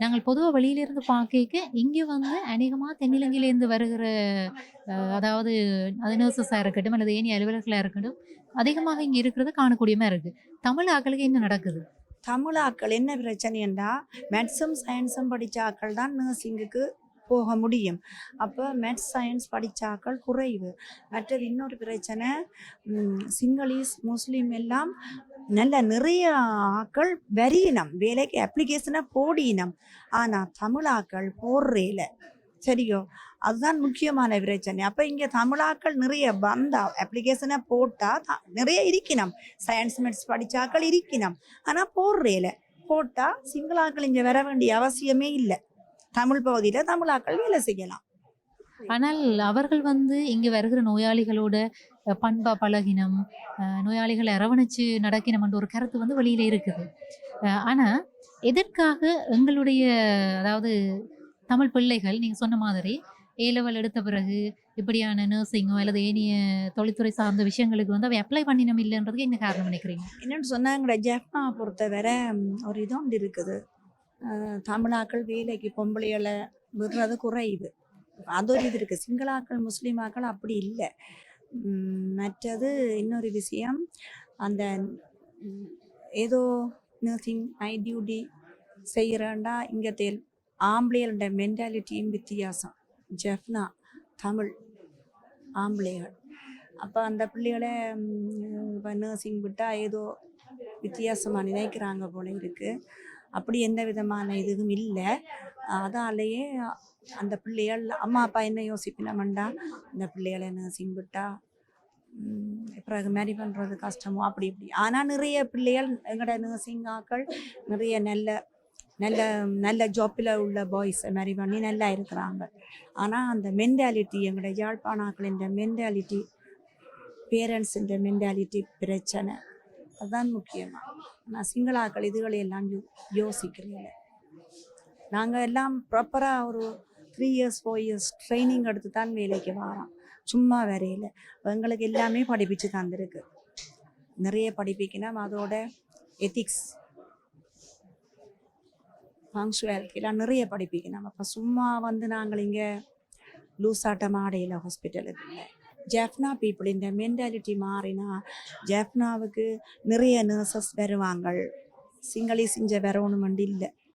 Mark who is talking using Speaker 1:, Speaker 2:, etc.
Speaker 1: நாங்கள் பொதுவாக வெளியிலிருந்து பார்க்க இங்கே வந்து அநேகமாக தென்னிலங்கையிலேருந்து வருகிற அதாவது அது நர்சஸாக இருக்கட்டும் அல்லது ஏனி அலுவலர்களாக இருக்கட்டும் அதிகமாக இங்கே இருக்கிறது காணக்கூடியமாக இருக்குது தமிழ் ஆக்களுக்கு என்ன நடக்குது?
Speaker 2: தமிழ் ஆக்கள் என்ன பிரச்சனைண்டா மேத்ஸும் சயின்ஸும் படித்த ஆக்கள் தான் நர்சிங்குக்கு போக முடியும். அப்போ மேத்ஸ் சயின்ஸ் படித்த ஆக்கள் குறைவு. மற்றது இன்னொரு பிரச்சனை சிங்களீஸ் முஸ்லீம் எல்லாம் நல்ல நிறைய ஆக்கள் வரியினம் வேலைக்கு அப்ளிகேஷனை போடினம் ஆனால் தமிழாக்கள் போடுறேல சரியோ? அதுதான் முக்கியமான பிரச்சனை அப்போ இங்கே தமிழாக்கள் நிறைய வந்தா அப்ளிகேஷனை போட்டால் நிறைய இருக்கணும் சயின்ஸ் மெட்ஸ் படித்தாக்கள் இருக்கணும் ஆனால் போடுறேல போட்டால் சிங்களாக்கள் இங்கே வர வேண்டிய அவசியமே இல்லை. தமிழ் பகுதியில் தமிழாக்கள் வேலை செய்யலாம்.
Speaker 1: ஆனால் அவர்கள் வந்து இங்கே வருகிற நோயாளிகளோட பண்பா பழகினம் நோயாளிகளை அரவணைச்சு நடக்கினம்ன்ற ஒரு கருத்து வந்து வெளியில இருக்குது. ஆனால் ஆனா எதற்காக எங்களுடைய அதாவது தமிழ் பிள்ளைகள் நீங்க சொன்ன மாதிரி ஏ லெவல் எடுத்த பிறகு இப்படியான நர்சிங்கோ அல்லது ஏனைய தொழில்துறை சார்ந்த விஷயங்களுக்கு வந்து அவை அப்ளை பண்ணினம் இல்லைன்றதுக்கு என்ன காரணம் நினைக்கிறீங்க?
Speaker 2: என்னென்னு சொன்னாங்கட ஜப்பான் பொறுத்தவரை ஒரு இது ஒன்று இருக்குது. தமிழாக்கள் வேலைக்கு பொம்பளைகளை விடுறது குறைவு. அது ஒரு இது இருக்குது சிங்களாக்கள் முஸ்லீமாக்கள் அப்படி இல்லை. மற்றது இன்னொரு விஷயம் அந்த ஏதோ நர்சிங் ஐ டியூட்டி செய்கிறேன்டா இங்கே தேல். ஆம்பளைகளோட மென்டாலிட்டியும் வித்தியாசம். ஜெஃப்னா தமிழ் ஆம்பளைகள். அப்போ அந்த பிள்ளைகளை இப்போ நர்சிங் விட்டால் ஏதோ வித்தியாசமாக நினைக்கிறாங்க போல இருக்குது அப்படி எந்த விதமான இதுவும் இல்லை. அதாலேயே அந்த பிள்ளைகள் அம்மா அப்பா என்ன யோசிப்பினமண்டா இந்த பிள்ளைகளை என்ன சிம்பிட்டா பிறகு மேரி பண்ணுறது கஷ்டமோ? அப்படி இப்படி. ஆனால் நிறைய பிள்ளைகள் எங்களோட நர்சிங்காக்கள் நிறைய நல்ல நல்ல நல்ல ஜாப்பில் உள்ள பாய்ஸ் மேரி பண்ணி நல்லா இருக்கிறாங்க. ஆனால் அந்த மென்டாலிட்டி எங்களோட யாழ்ப்பாணாக்களின் மென்டாலிட்டி பேரண்ட்ஸுன்ற மென்டாலிட்டி பிரச்சனை. அதுதான் முக்கியமாக நான் சிங்களாக்கள் இதுகளை எல்லாம் யோ யோசிக்கிறீங்க நாங்கள் எல்லாம் ப்ராப்பராக ஒரு three years four years training எடுத்து தான் வேலைக்கு வரோம். சும்மா வரையில எங்களுக்கு எல்லாமே படிப்பிச்சு தந்திருக்கு. நிறைய படிப்பிக்கணும். அதோட எத்திக்ஸ் பங்க்சுவாலிட்டிலாம் நிறைய படிப்பிக்கணும். அப்போ சும்மா வந்து நாங்கள் இங்கே லூசாட்டம் ஆடையில் ஹாஸ்பிட்டலுக்கு இல்லை. ஜெஃப்னா பீப்புள் இந்த மென்டாலிட்டி மாறினா ஜெஃப்னாவுக்கு நிறைய நர்சஸ் வருவாங்க சிங்களி செஞ்ச வரணுமெண்டு இல்லை